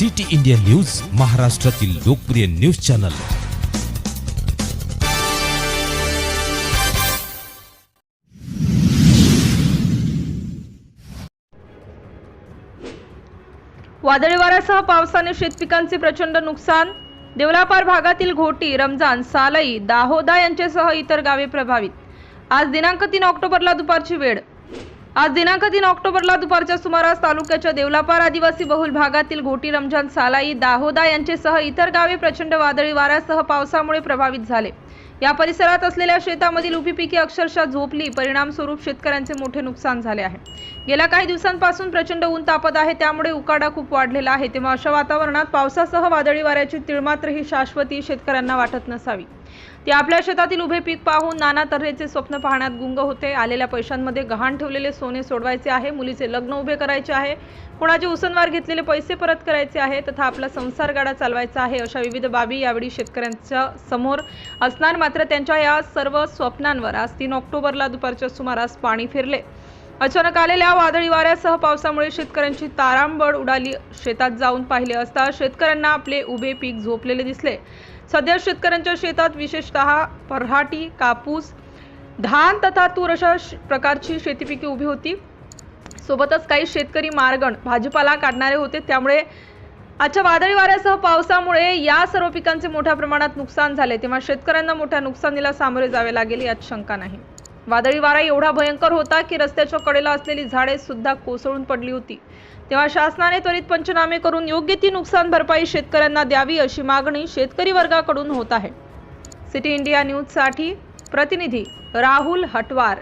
City India news महाराष्ट्रातील लोकप्रिय news channel. वादळी वाऱ्यासह पावसाने शेतपिकांचे प्रचंड नुकसान. देवलापार भागातील घोटी रमजान सालई दाहोदा यांच्यासह इतर गावे प्रभावित. आज दिनांक तीन ऑक्टोबरला दुपारची वेळ. आज दिनांक तीन ऑक्टोबरला दुपारच्या सुमारास तालुक्याच्या देवलापार आदिवासी बहुल भागातील घोटी रमजान सालाई दाहोदा यांचेसह इतर गावे प्रचंड वादळी वाऱ्यासह पावसामुळे प्रभावित झाले. या परिसरात असलेल्या शेतामधील उभी पिके अक्षरशः झोपली. परिणामस्वरूप शेतकऱ्यांचे मोठे नुकसान झाले आहे. गेल्या काही दिवसांपासून प्रचंड ऊन तापत आहे. त्यामुळे उकाडा खूप वाढलेला आहे. तेव्हा अशा वातावरणात पावसासह वादळी वाऱ्याची तिळमात्र ही शाश्वती शेतकऱ्यांना वाटत नसावी. ते आपल्या शेतातील उभे पीक पाहून नाना तऱ्हेचे स्वप्न पाहण्यात गुंग होते. आलेल्या पैशांमध्ये गहाण ठेवलेले सोने सोडवायचे आहे. मुलीचे लग्न उभे करायचे आहे. कुणाचे उसनवार घेतलेले पैसे परत करायचे आहे तथा आपला संसार गाडा चालवायचा आहे अशा विविध बाबी यावेळी शेतकऱ्यांच्या समोर असणार. मात्र त्यांच्या या सर्व स्वप्नांवर आज तीन ऑक्टोबरला दुपारच्या सुमारास पाणी फिरले. अचानक आलेल्या वादळी वाऱ्यासह पावसामुळे शेतकऱ्यांची तारांबळ उडाली. शेतात जाऊन पाहिले असता शेतकऱ्यांना आपले उभे पीक झोपलेले दिसले. सध्या शेतकऱ्यांच्या शेतात विशेषतः पऱ्हाटी कापूस धान तथा तूर अशा श- प्रकारची शेतीपिके उभी होती. सोबतच काही शेतकरी मारगण भाजीपाला काढणारे होते. त्यामुळे आजच्या वादळी वाऱ्यासह पावसामुळे या सर्व पिकांचे मोठ्या प्रमाणात नुकसान झाले. तेव्हा शेतकऱ्यांना मोठ्या नुकसानीला सामोरे जावे लागेल यात शंका नाही. वादळी वारा एवढा भयंकर होता की रस्त्याच्या कडेला असलेली झाडे सुद्धा कोसळून पडली होती. तेव्हा शासनाने त्वरित पंचनामे करून योग्य ती नुकसान भरपाई शेतकऱ्यांना द्यावी अशी मागणी शेतकरी वर्गाकडून होत आहे. सिटी इंडिया न्यूजसाठी प्रतिनिधी राहुल हटवार.